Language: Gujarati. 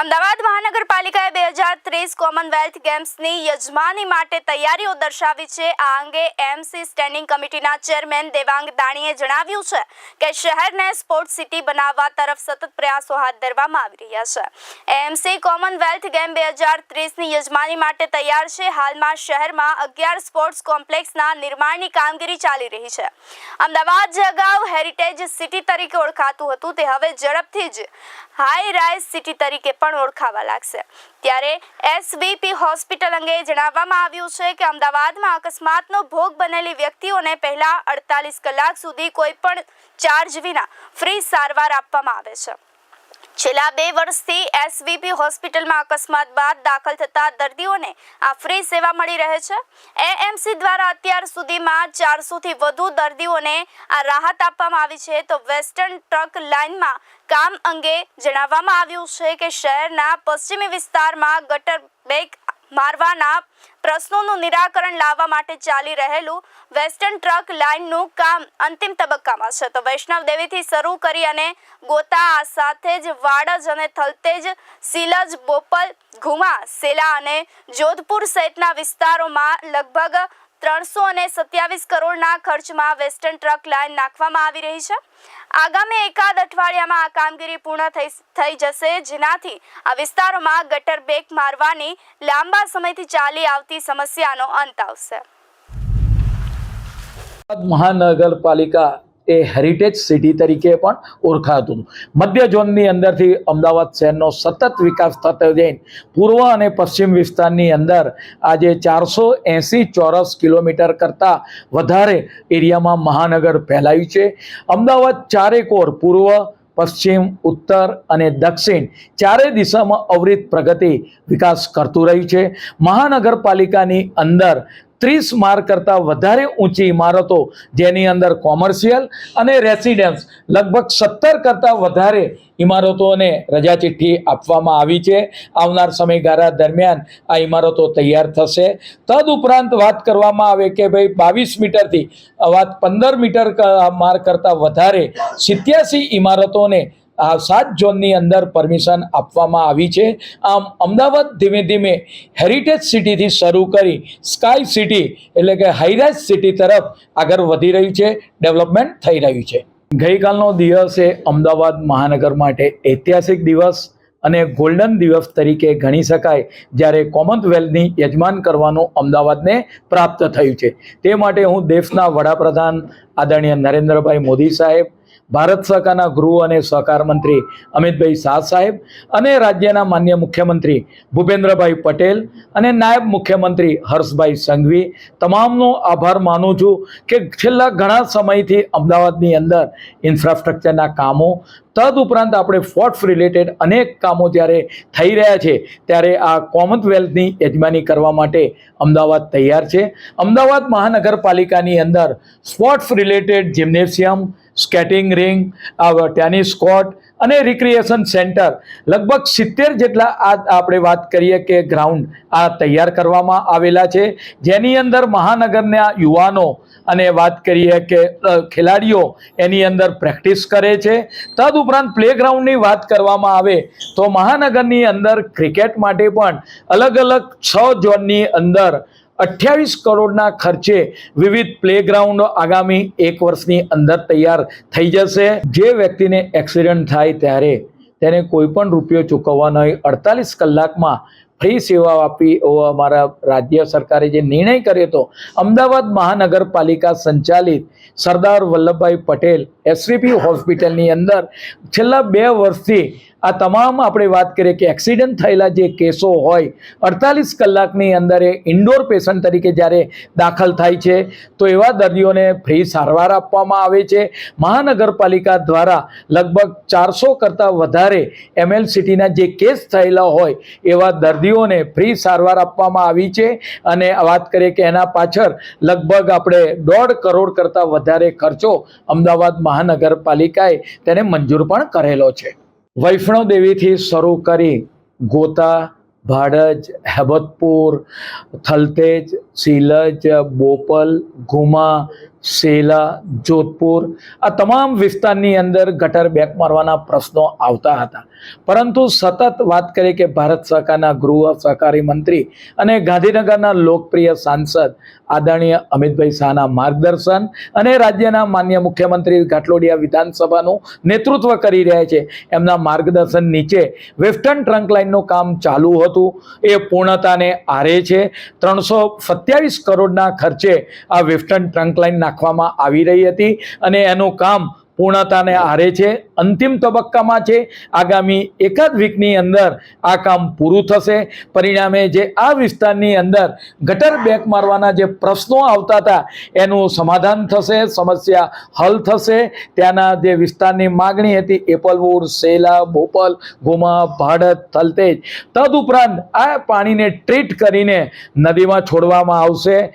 અમદાવાદ મહાનગરપાલિકાએ બે હજાર ત્રીસ કોમનવેલ્થ ગેમ્સની યજમાની માટે તૈયારીઓ દર્શાવી છે. આ અંગે એમસી સ્ટેન્ડિંગ કમિટીના ચેરમેન દેવાંગ દાણીએ જણાવ્યું છે કે શહેરને સ્પોર્ટ્સ સિટી બનાવવા તરફ સતત પ્રયાસો હાથ ધરવામાં આવી રહ્યા છે. એમસી કોમનવેલ્થ ગેમ બે હજાર ત્રીસની યજમાની માટે તૈયાર છે. હાલમાં શહેરમાં અગિયાર સ્પોર્ટ્સ કોમ્પ્લેક્સના નિર્માણની કામગીરી ચાલી રહી છે. અમદાવાદ જે અગાઉ હેરિટેજ સિટી તરીકે ઓળખાતું હતું. તે હવે ઝડપથી જ હાઈ રાઇઝ સિટી તરીકે પણ ઓળખાવા લાગશે. ત્યારે એસવીપી હોસ્પિટલ અંગે જણાવવામાં આવ્યું છે કે અમદાવાદમાં અકસ્માતનો ભોગ બનેલી વ્યક્તિઓને પહેલા અડતાલીસ કલાક સુધી કોઈ પણ ચાર્જ વિના ફ્રી સારવાર આપવામાં આવે છે. છેલ્લા બે વર્ષથી એસવીપી હોસ્પિટલમાં અકસ્માત બાદ દાખલ થતા દર્દીઓને આ ફ્રી સેવા મળી રહે છે. એએમસી દ્વારા અત્યાર સુધીમાં ચારસોથી વધુ દર્દીઓને આ રાહત આપવામાં આવી છે. તો વેસ્ટર્ન ટ્રક લાઇનમાં કામ અંગે જણાવવામાં આવ્યું છે કે શહેરના પશ્ચિમી વિસ્તારમાં ગટર બેગ મારવાના પ્રશ્નોનું નિરાકરણ લાવવા માટે ચાલી રહેલું વેસ્ટર્ન ટ્રક લાઇનનું કામ અંતિમ તબક્કામાં છે. તો વૈષ્ણવ દેવીથી શરૂ કરી અને ગોતા સાથે જ વાડજ અને થલતેજ, સિલજ, બોપલ, ઘુમા, સેલા અને જોધપુર સહિતના વિસ્તારોમાં લગભગ ત્રણસો અને સત્યાવીસ કરોડના ખર્ચમાં વેસ્ટર્ન ટ્રક લાઇન નાખવામાં આવી રહી છે. આગામી એકાદ અઠવાડિયામાં આ કામગીરી પૂર્ણ થઈ થઈ જશે, જેનાથી આ વિસ્તારોમાં ગટર બેક મારવાની લાંબા સમયથી ચાલી આવતી સમસ્યાનો અંત આવશે. મહાનગરપાલિકા એ હેરિટેજ સિટી તરીકે પણ ઓળખાતું હતું. મધ્ય ઝોનની અંદરથી અમદાવાદ શહેરનો સતત વિકાસ થતો જઈને પૂર્વ અને પશ્ચિમ વિસ્તારની અંદર આજે ચારસો એંસી ચોરસ કિલોમીટર કરતાં વધારે એરિયામાં મહાનગર ફેલાયું છે. અમદાવાદ ચારેકોર પૂર્વ, પશ્ચિમ, ઉત્તર અને દક્ષિણ ચારે દિશામાં અવરિત પ્રગતિ વિકાસ કરતું રહ્યું છે. મહાનગરપાલિકાની અંદર ત્રીસ માર્ક કરતાં વધારે ઊંચી ઇમારતો જેની અંદર કોમર્શિયલ અને રેસિડેન્સ લગભગ સત્તર કરતાં વધારે ઇમારતોને રજા ચિઠ્ઠી આપવામાં આવી છે. આવનાર સમયગાળા દરમિયાન આ ઇમારતો તૈયાર થશે. તદઉપરાંત વાત કરવામાં આવે કે ભાઈ બાવીસ મીટરથી વાત પંદર મીટર માર્ગ કરતાં વધારે સિત્યાસી ઇમારતોને આ સાત ઝોનની અંદર પરમિશન આપવામાં આવી છે. આમ અમદાવાદ ધીમે ધીમે હેરિટેજ સિટીથી શરૂ કરી સ્કાય સિટી એટલે કે હાઈરાઇઝ સિટી તરફ આગળ વધી રહ્યું છે ડેવલપમેન્ટ થઈ રહ્યું છે. ગઈકાલનો દિવસ એ અમદાવાદ મહાનગર માટે ઐતિહાસિક દિવસ અને ગોલ્ડન દિવસ તરીકે ગણી શકાય, જ્યારે કોમનવેલ્થની યજમાન કરવાનું અમદાવાદને પ્રાપ્ત થયું છે. તે માટે હું દેશના વડાપ્રધાન આદરણીય નરેન્દ્રભાઈ મોદી સાહેબ ભારત સરકારના ગૃહ અને સહકાર મંત્રી અમિતભાઈ શાહ સાહેબ અને રાજ્યના માન્ય મુખ્યમંત્રી ભૂપેન્દ્રભાઈ પટેલ અને નાયબ મુખ્યમંત્રી હર્ષભાઈ સંઘવી. તમામનો આભાર માનું છું કે છેલ્લા ઘણા સમયથી અમદાવાદની અંદર ઇન્ફ્રાસ્ટ્રક્ચરના કામો, તદુપરાંત આપણે ફોર્ટ્સ રિલેટેડ અનેક કામો જ્યારે થઈ રહ્યા છે, ત્યારે આ કોમનવેલ્થની યજમાની કરવા માટે અમદાવાદ તૈયાર છે. અમદાવાદ મહાનગરપાલિકાની અંદર sports related gymnasium skating ring tennis court અને રિક્રિએશન સેન્ટર. લગભગ સિત્તેર જેટલા આ આપણે વાત કરીએ કે ગ્રાઉન્ડ આ તૈયાર કરવામાં આવેલા છે. જેની અંદર મહાનગરના યુવાનો અને વાત કરીએ કે ખેલાડીઓ એની અંદર પ્રેક્ટિસ કરે છે. તદુપરાંત પ્લેગ્રાઉન્ડની વાત કરવામાં આવે તો મહાનગરની અંદર ક્રિકેટ માટે પણ અલગ અલગ છ ઝોનની અંદર અઠ્યાવીસ કરોડના ખર્ચે વિવિધ પ્લેગ્રાઉન્ડ આગામી એક વર્ષની અંદર તૈયાર થઈ જશે. જે વ્યક્તિને એક્સિડન્ટ થાય ત્યારે તેને કોઈ પણ રૂપિયો ચૂકવવાનો હોય અડતાલીસ કલાકમાં ફ્રી સેવા આપી એવો અમારા રાજ્ય સરકારે જે નિર્ણય કર્યો હતો, અમદાવાદ મહાનગરપાલિકા સંચાલિત સરદાર વલ્લભભાઈ પટેલ એસવીપી હોસ્પિટલની અંદર છેલ્લા બે વર્ષથી આ તમામ આપણે વાત કરીએ કે એક્સિડન્ટ થયેલા જે કેસો હોય, અડતાલીસ કલાકની અંદર એ ઇન્ડોર પેશન્ટ તરીકે જ્યારે દાખલ થાય છે, તો એવા દર્દીઓને ફ્રી સારવાર આપવામાં આવે છે. મહાનગરપાલિકા દ્વારા લગભગ ચારસો કરતાં વધારે એમએલ સિટીના જે કેસ થયેલા હોય, એવા દર્દીઓને ફ્રી સારવાર આપવામાં આવી છે. અને વાત કરીએ કે એના પાછળ લગભગ આપણે દોઢ કરોડ કરતાં વધારે ખર્ચો અમદાવાદ મહાનગરપાલિકાએ તેને મંજૂર પણ કરેલો છે. વૈષ્ણવ દેવીથી શરૂ કરી ગોતા, ભાડજ, હેબતપુર, થલતેજ સિલજ બોપલ, ઘુમા સેલા જોધપુર આ તમામ વિસ્તારની અંદર ગટર બેક મારવાના પ્રશ્નો આવતા હતા. પરંતુ સતત વાત કરીએ કે ભારત સરકારના ગૃહ સહકારી મંત્રી અને ગાંધીનગરના લોકપ્રિય સાંસદ આદરણીય અમિતભાઈ શાહના માર્ગદર્શન અને રાજ્યના માન્ય મુખ્યમંત્રી ઘાટલોડિયા વિધાનસભાનું નેતૃત્વ કરી રહ્યા છે. એમના માર્ગદર્શન નીચે વેસ્ટર્ન ટ્રંક લાઇનનું કામ ચાલુ હતું. એ પૂર્ણતાને આરે છે. ત્રણસો સત્યાવીસ કરોડના ખર્ચે આ વેસ્ટર્ન ટ્રંક લાઇન નાખવામાં આવી રહી હતી અને એનું કામ પૂર્ણતાને હારે છે. અંતિમ તબક્કામાં છે. આગામી એકાદ વીકની અંદર આ કામ પૂરું થશે. પરિણામે જે આ વિસ્તારની અંદર ગટર બેક મારવાના જે પ્રશ્નો આવતા હતા, એનું સમાધાન થશે, સમસ્યા હલ થશે. ત્યાંના જે વિસ્તારની માગણી હતી, એપલવુડ, સેલા, બોપલ, ગોમા, ભાડત થલતેજ તદુપરાંત આ પાણીને ટ્રીટ કરીને નદીમાં છોડવામાં આવશે.